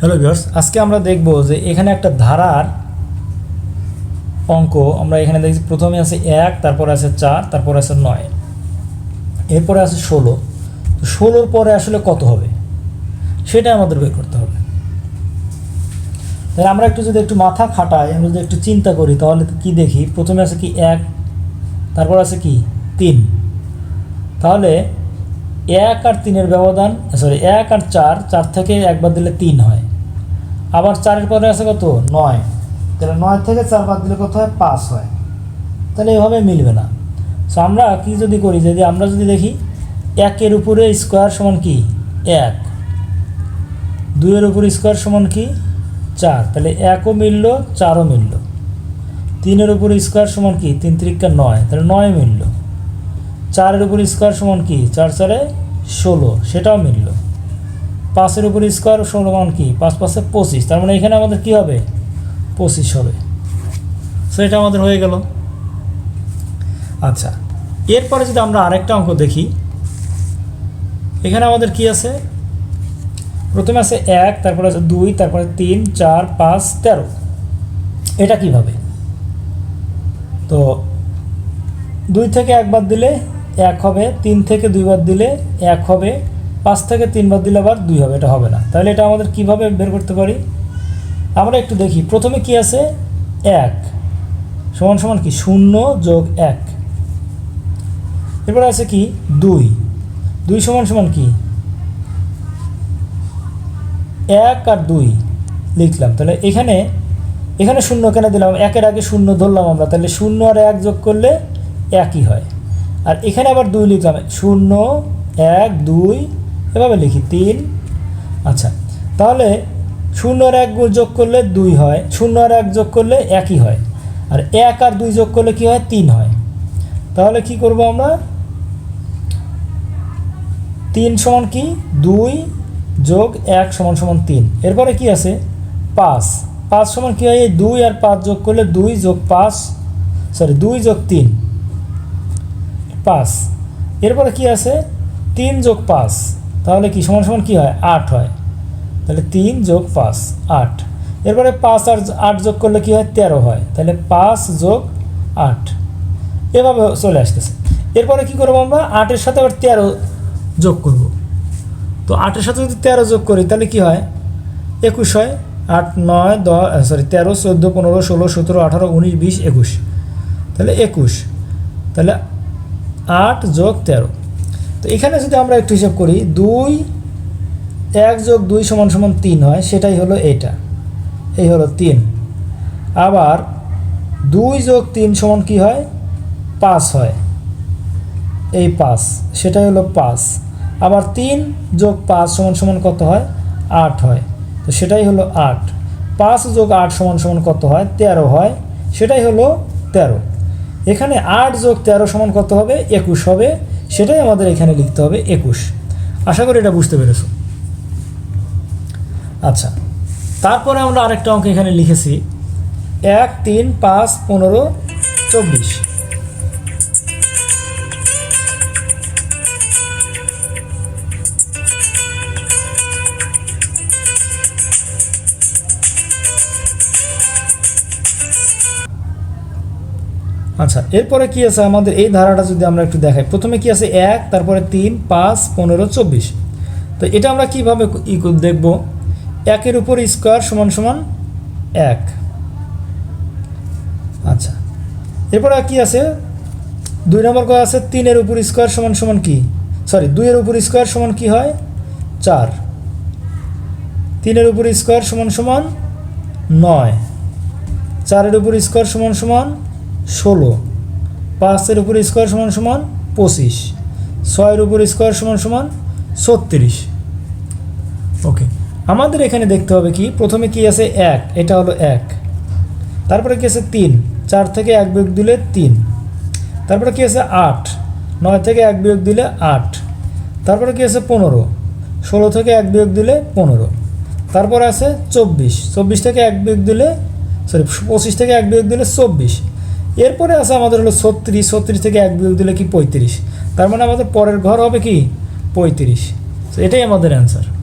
Hello viewers আজকে আমরা দেখব যে এখানে একটা ধারার অঙ্ক, আমরা এখানে দেখছি প্রথমে আছে এক, তারপরে আছে চার, তারপরে আছে নয়। এরপরে আছে ষোলো। তো ষোলোর পরে আসলে কত হবে? সেটা আমাদের বের করতে হবে। তাই আমরা একটু যদি একটু মাথা খাটাই, আমরা যদি একটু চিন্তা করি, তাহলে কি দেখি? প্রথমে আছে কি এক, তারপর আছে কি তিন। তাহলে এক আর তিনের ব্যবধান সরি এক আর চার চার থেকে একবার দিলে তিন হয়। আবার চারের পরে আছে কত? নয়। তাহলে নয় থেকে চার বাদ দিলে কত হয়? পাঁচ হয়। তাহলে এভাবে মিলবে না। সো আমরা কি যদি করি? যদি আমরা যদি দেখি, একের উপরে স্কোয়ার সমান কি? এক। দুইয়ের উপরে স্কোয়ার সমান কি? চার। তাহলে একও মিলল, চারও মিলল। তিনের উপরে স্কোয়ার সমান কি? তিন ত্রিকা নয়। তাহলে নয় মিলল। চারের উপর স্কোয়ার সমান কি? চার চারে ষোলো, সেটাও মিলল। পাঁচের উপর স্কোয়ার ষোলো মান কি? পাঁচ পাঁচে পঁচিশ, তার মানে এখানে আমাদের কি হবে? পঁচিশ হবে। সো এটা আমাদের হয়ে গেল। আচ্ছা এরপরে যদি আমরা আরেকটা অঙ্ক দেখি, এখানে আমাদের কি আছে? প্রথমে আছে এক, তারপরে আছে দুই, তারপরে তিন, চার, পাঁচ, তেরো। এটা কীভাবে? তো দুই থেকে একবার দিলে এক হবে, তিন থেকে দুইবার দিলে এক হবে, পাঁচ থেকে তিনবার দিলে আবার দুই হবে, এটা হবে না। তাহলে এটা আমাদের কীভাবে বের করতে পারি? আমরা একটু দেখি। প্রথমে কি আছে? এক। সমান সমান কি? শূন্য যোগ এক। এরপরে আছে কি? দুই। দুই সমান সমান কি? এক আর দুই। লিখলাম। তাহলে এখানে এখানে শূন্য কেন দিলাম? একের আগে শূন্য ধরলাম আমরা। তাহলে শূন্য আর এক যোগ করলে একই হয়। আর এখানে আবার দুই লিখলাম শূন্য, এক, দুই, এভাবে লিখি, তিন। আচ্ছা তাহলে শূন্য আর এক যোগ করলে দুই হয়, শূন্য আর এক যোগ করলে একই হয়। আর এক আর দুই যোগ করলে কি হয়? তিন হয়। তাহলে কি করব আমরা? তিন সমান কি? দুই যোগ এক সমান সমান তিন। এরপরে কি আছে? পাঁচ। পাঁচ সমান কী হয়? এই দুই আর পাঁচ যোগ করলে দুই যোগ পাঁচ সরি দুই যোগ তিন। পাঁচ। এরপরে কি আছে? তিন যোগ পাঁচ, তাহলে কি? সমান সমান কী হয়? আট হয়। তাহলে তিন যোগ পাঁচ, আট। এরপরে পাঁচ আর আট যোগ করলে কি হয়? তেরো হয়। তাহলে পাঁচ যোগ আট। এভাবে চলে আসতেছে। এরপরে কি করব আমরা? আটের সাথে আবার তেরো যোগ করব। তো আটের সাথে যদি তেরো যোগ করি, তাহলে কি হয়? একুশ হয়। আট, নয়, দশ সরি তেরো, চোদ্দ, পনেরো, ষোলো, সতেরো, আঠারো, উনিশ, বিশ, একুশ। তাহলে একুশ। তাহলে আট যোগ তেরো। তো এখানে যদি আমরা একটু হিসাব করি, দুই, এক যোগ দুই সমান সমান তিন হয়, সেটাই হলো এইটা এই হলো তিন। আবার দুই যোগ তিন সমান কি হয়? পাঁচ হয়। এই পাঁচ, সেটাই হলো পাঁচ। আবার তিন যোগ পাঁচ সমান সমান কত হয়? আট হয়। তো সেটাই হলো আট। পাঁচ যোগ আট সমান সমান কত হয়? তেরো হয়। সেটাই হলো তেরো। এখানে আট যোগ তেরো সমান কত হবে? একুশ হবে। সেটাই আমাদের এখানে লিখতে হবে একুশ। আশা করি এটা বুঝতে পেরেছ। আচ্ছা তারপরে আমরা আরেকটা অঙ্ক এখানে লিখেছি। এক, তিন, পাঁচ, পনেরো, চব্বিশ। আচ্ছা এরপরে কি আছে আমাদের? এই ধারাটা যদি আমরা একটু দেখাই। প্রথমে কি আছে? এক, তারপরে তিন, পাঁচ, পনেরো, চব্বিশ। তো এটা আমরা কীভাবে ই দেখব? একের উপর স্কোয়ার সমান সমান এক। আচ্ছা এরপরে কি আছে? দুই নম্বর কথা আছে? তিনের উপর স্কোয়ার সমান সমান কি? সরি, দুইয়ের উপর স্কোয়ার সমান কি হয়? চার। তিনের উপর স্কোয়ার সমান সমান নয়। চারের উপর স্কোয়ার সমান সমান ষোলো। পাঁচের উপর স্কোয়ার সমান সমান পঁচিশ। ছয়ের উপর স্কোয়ার সমান সমান ছত্রিশ। ওকে, আমাদের এখানে দেখতে হবে কি? প্রথমে কি আছে? এক। এটা হলো এক। তারপরে কি আছে? তিন। চার থেকে এক বিয়োগ দিলে তিন। তারপরে কি আছে? আট। নয় থেকে এক বিয়োগ দিলে আট। তারপরে কি আছে? পনেরো। ষোলো থেকে এক বিয়োগ দিলে পনেরো। তারপরে আছে চব্বিশ। চব্বিশ থেকে এক বিয়োগ দিলে, সরি, পঁচিশ থেকে এক বিয়োগ দিলে চব্বিশ। এরপরে আছে আমাদের হলো ছত্রিশ ছত্রিশ থেকে এক বিয়োগ দিলে কি পঁয়ত্রিশ? তার মানে আমাদের পরের ঘর হবে কি? পঁয়ত্রিশ। এটাই আমাদের অ্যান্সার